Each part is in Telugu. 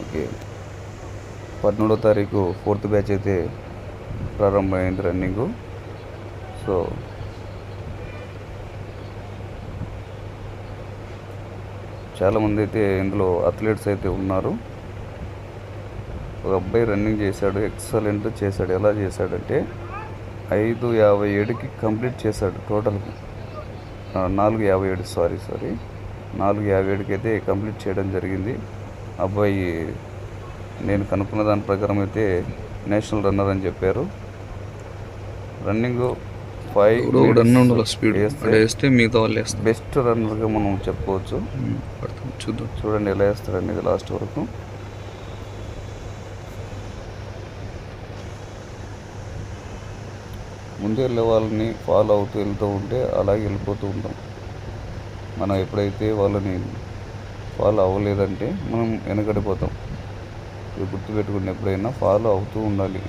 ఓకే. పదమూడో తారీఖు ఫోర్త్ బ్యాచ్ అయితే ప్రారంభమైంది రన్నింగ్. సో చాలామంది అయితే ఇందులో అథ్లెట్స్ అయితే ఉన్నారు. ఒక అబ్బాయి రన్నింగ్ చేశాడు ఎక్సలెంట్ చేశాడు. ఎలా చేశాడంటే ఐదు యాభై ఏడుకి కంప్లీట్ చేశాడు టోటల్. నాలుగు యాభై ఏడు సారీ సారీ. నాలుగు యాభై ఏడుకి అయితే కంప్లీట్ చేయడం జరిగింది. అబ్బాయి నేను కనుక్కున్న దాని ప్రకారం అయితే నేషనల్ రన్నర్ అని చెప్పారు. రన్నింగ్ ఫైవ్ రన్ ఉండాలి స్పీడ్ వేస్తే వేస్తే మిగతా వాళ్ళు వేస్తారు. బెస్ట్ రన్నర్గా మనం చెప్పుకోవచ్చు. చూద్దాం. చూడండి ఎలా వేస్తారండి ఇది లాస్ట్ వరకు. ముందు వెళ్ళే వాళ్ళని ఫాలో అవుతూ వెళ్తూ ఉంటే అలాగే వెళ్ళిపోతూ ఉంటాం. మనం ఎప్పుడైతే వాళ్ళని ఫాలో అవ్వలేదంటే మనం వెనకడిపోతాం. ఇది గుర్తుపెట్టుకుని ఎప్పుడైనా ఫాలో అవుతూ ఉండాలి.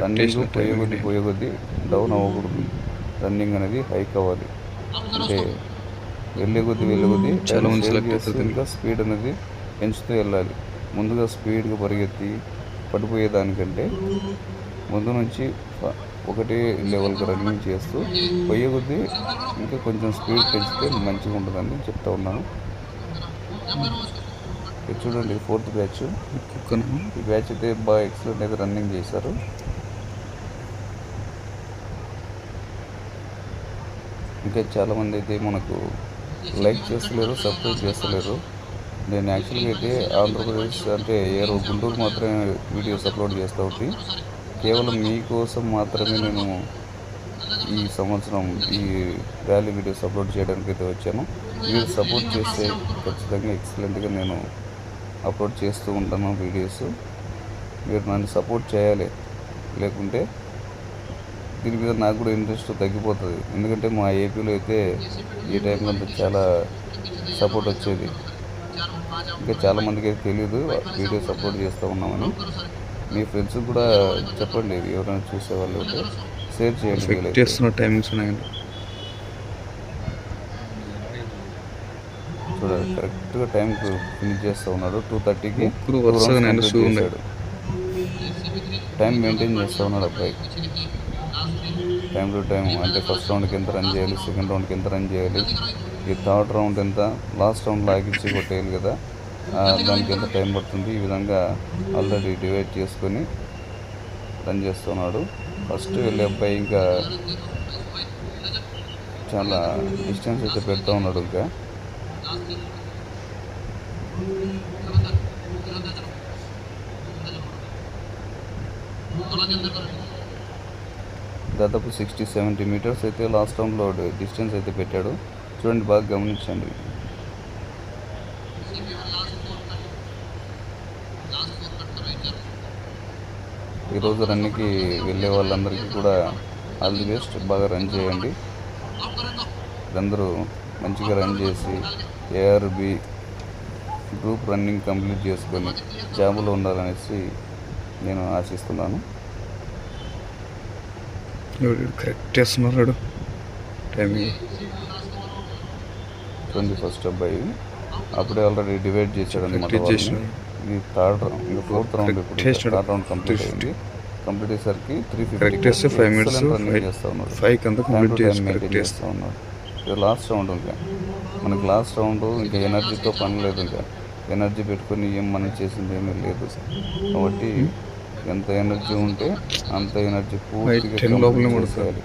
రన్నింగ్ పోయే కొద్ది పోయే కొద్ది డౌన్ అవ్వకూడదు. రన్నింగ్ అనేది హైక్ అవ్వాలి. అంటే వెళ్ళే కొద్ది వెళ్ళే కొద్ది అవుతుంది. ఇంకా స్పీడ్ అనేది పెంచుతూ వెళ్ళాలి. ముందుగా స్పీడ్గా పరిగెత్తి పడిపోయేదానికంటే ముందు నుంచి ఒకటే లెవెల్కి రన్నింగ్ చేస్తూ పోయే కొద్దీ ఇంకా కొంచెం స్పీడ్ పెంచితే మంచిగా ఉంటుందని చెప్తా ఉన్నాను. చూడండి ఫోర్త్ బ్యాచ్. ఈ బ్యాచ్ అయితే బాగా ఎక్సలెంట్ అయితే రన్నింగ్ చేశారు. ఇంకా చాలామంది అయితే మనకు లైక్ చేస్తలేరు సబ్స్క్రైబ్ చేస్తలేరు. నేను యాక్చువల్గా అయితే ఆంధ్రప్రదేశ్ అంటే ఏరో గుంటూరు మాత్రమే వీడియోస్ అప్లోడ్ చేస్తూ ఉంటే కేవలం మీకోసం మాత్రమే నేను ఈ సంవత్సరం ఈ ర్యాలీ వీడియోస్ అప్లోడ్ చేయడానికి అయితే వచ్చాను. మీరు సపోర్ట్ చేస్తే ఖచ్చితంగా ఎక్సలెంట్గా నేను అప్లోడ్ చేస్తూ ఉంటాను వీడియోస్. మీరు నన్ను సపోర్ట్ చేయాలి. లేకుంటే దీని మీద నాకు కూడా ఇంట్రెస్ట్ తగ్గిపోతుంది. ఎందుకంటే మా ఏపీలో అయితే ఈ టైంలో అంతా చాలా సపోర్ట్ వచ్చేది. ఇంకా చాలామందికి అయితే తెలియదు వీడియోస్ అప్లోడ్ చేస్తూ ఉన్నామని. మీ ఫ్రెండ్స్ కూడా చెప్పండి ఎవరైనా చూసేవాళ్ళు ఉంటే షేర్ చేయండి. చేస్తున్న టైమింగ్స్ ఉన్నాయండి చూడండి కరెక్ట్గా టైంకి ఫినిష్ చేస్తూ ఉన్నాడు. టూ థర్టీకి. టైం మెయింటైన్ చేస్తూ ఉన్నాడు అబ్బాయి. టైం టు టైం అంటే ఫస్ట్ రౌండ్కి ఎంత రన్ చేయాలి సెకండ్ రౌండ్కి ఎంత రన్ చేయాలి ఈ థర్డ్ రౌండ్ ఎంత లాస్ట్ రౌండ్ లాగించి కొట్టేయాలి కదా. దానికి ఎంత టైం పడుతుంది? ఈ విధంగా ఆల్రెడీ డివైడ్ చేసుకొని రన్ చేస్తున్నాడు. ఫస్ట్ వెళ్ళే అబ్బాయి ఇంకా చాలా డిస్టెన్స్ అయితే పెడతా ఉన్నాడు ఇంకా. దాదాపు సిక్స్టీ సెవెంటీ మీటర్స్ అయితే లాస్ట్ రౌండ్లో డిస్టెన్స్ అయితే పెట్టాడు. చూడండి బాగా గమనించండి. ఈరోజు రన్నికి వెళ్ళే వాళ్ళందరికీ కూడా ఆల్ ది బెస్ట్. బాగా రన్ చేయండి. అందరూ మంచిగా రన్ చేసి ఏఆర్బి గ్రూప్ రన్నింగ్ కంప్లీట్ చేసుకొని జాబులో ఉండాలనేసి నేను ఆశిస్తున్నాను. కరెక్ట్ చేస్తున్నాడు టైమింగ్. ట్వంటీ ఫస్ట్ అబ్బాయి. అప్పుడే ఆల్రెడీ డివైడ్ చేశాడు. అనమాట ఇది థర్డ్ రౌండ్ ఇంకా ఫోర్త్ రౌండ్ ఇప్పుడు. థర్డ్ రౌండ్ కంప్లీట్ అయింది. కంప్లీట్ అయ్యేసరికి త్రీ కరెక్ట్ చేస్తే ఫైవ్ మినిట్స్ రన్నింగ్ చేస్తూ ఉన్నాడు. ఫైవ్ అంతా కంప్లీట్ చేసి మెయింటైన్ చేస్తూ ఉన్నాడు. ఇది లాస్ట్ రౌండ్ ఇంకా మనకి లాస్ట్ రౌండ్ ఇంకా ఎనర్జీతో పని లేదు ఇంకా. ఎనర్జీ పెట్టుకొని ఏం మనం చేసింది ఏమీ లేదు. కాబట్టి ఎంత ఎనర్జీ ఉంటే అంత ఎనర్జీ పూర్తిగా లోపలే పడుతుంది.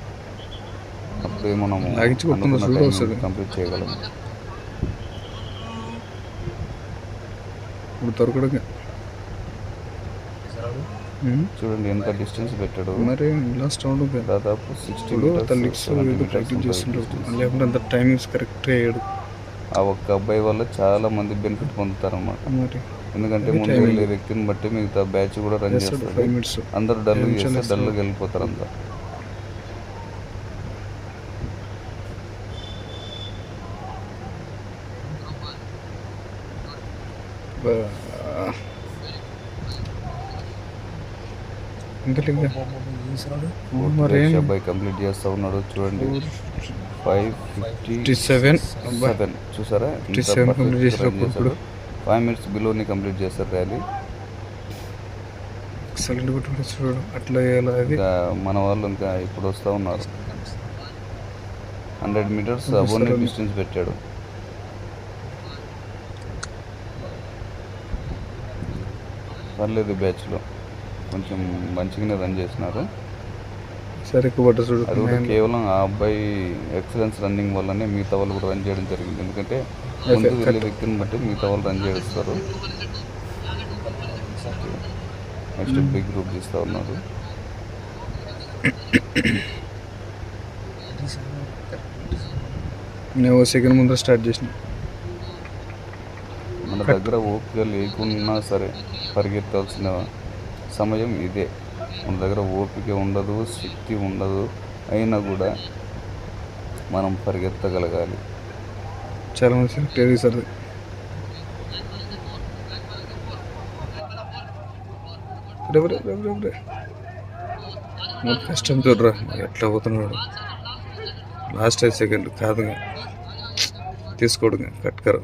అప్పుడే మనం లాగించి కొట్టుకున్న చూడ వస్తుంది. కంప్లీట్ చేయగలం. ఇప్పుడు దొరకడు చూడండి ఎంత డిస్టెన్స్ పెట్టాడు. మరి లాస్ట్ రౌండ్ దాదాపు సిక్స్టీ ప్రాక్టీస్ లేకుంటే అంత టైమింగ్స్ కరెక్ట్ అయ్యాడు ఆ ఒక్క అబ్బాయి వల్ల చాలా మంది బెనిఫిట్ పొందుతారన్నమాట. మరి ఎందుకంటే ముందు వెళ్ళే వ్యక్తిని బట్టి మిగతా బ్యాచ్ కూడా రన్ చేస్తారు అందరు డల్ చేస్తే డల్గా వెళ్ళిపోతారు అంతా మరి సురేష్ అబ్బాయి కంప్లీట్ చేస్తా ఉన్నాడు చూడండి. Five fifty seven. సెవెన్. చూసారా? ఇప్పుడు ఫైవ్ మినిట్స్ బిలోని కంప్లీట్ చేస్తారు ర్యాలీ. ఎక్సలెంట్ కొట్టుకుంటే చూడు అట్లా అది? మన వాళ్ళు ఇంకా ఇప్పుడు వస్తూ ఉన్నారు. హండ్రెడ్ మీటర్స్ వస్తారు అబోనే వాళ్ళు. డిస్టెన్స్ పెట్టాడు. పర్లేదు బ్యాచ్లో. కొంచెం మంచిగానే రన్ చేసినారు. సరే చూడు అది కూడా కేవలం ఆ అబ్బాయి ఎక్సలెన్స్ రన్నింగ్ వల్లనే మిగతా వాళ్ళు కూడా రన్ చేయడం జరిగింది. ఎందుకంటే ముందు వెళ్ళే వ్యక్తిని బట్టి మిగతా వాళ్ళు రన్ చేస్తారు. నెక్స్ట్ బిగ్ గ్రూప్ తీస్తూ ఉన్నారు. నేను సెకండ్ ముందర స్టార్ట్ చేసిన. మన దగ్గర ఓపిక లేకున్నా సరే పరిగెత్తాల్సిన సమయం ఇదే. మన దగ్గర ఓపిక ఉండదు శక్తి ఉండదు అయినా కూడా మనం పరిగెత్తగలగాలి. చాలా మంది సెలెక్ట్ సార్ కష్టం చూడరా? ఎట్లా పోతున్నాడు? లాస్ట్ ఐదు సెకండ్ కాదు తీసుకోడు కట్కరా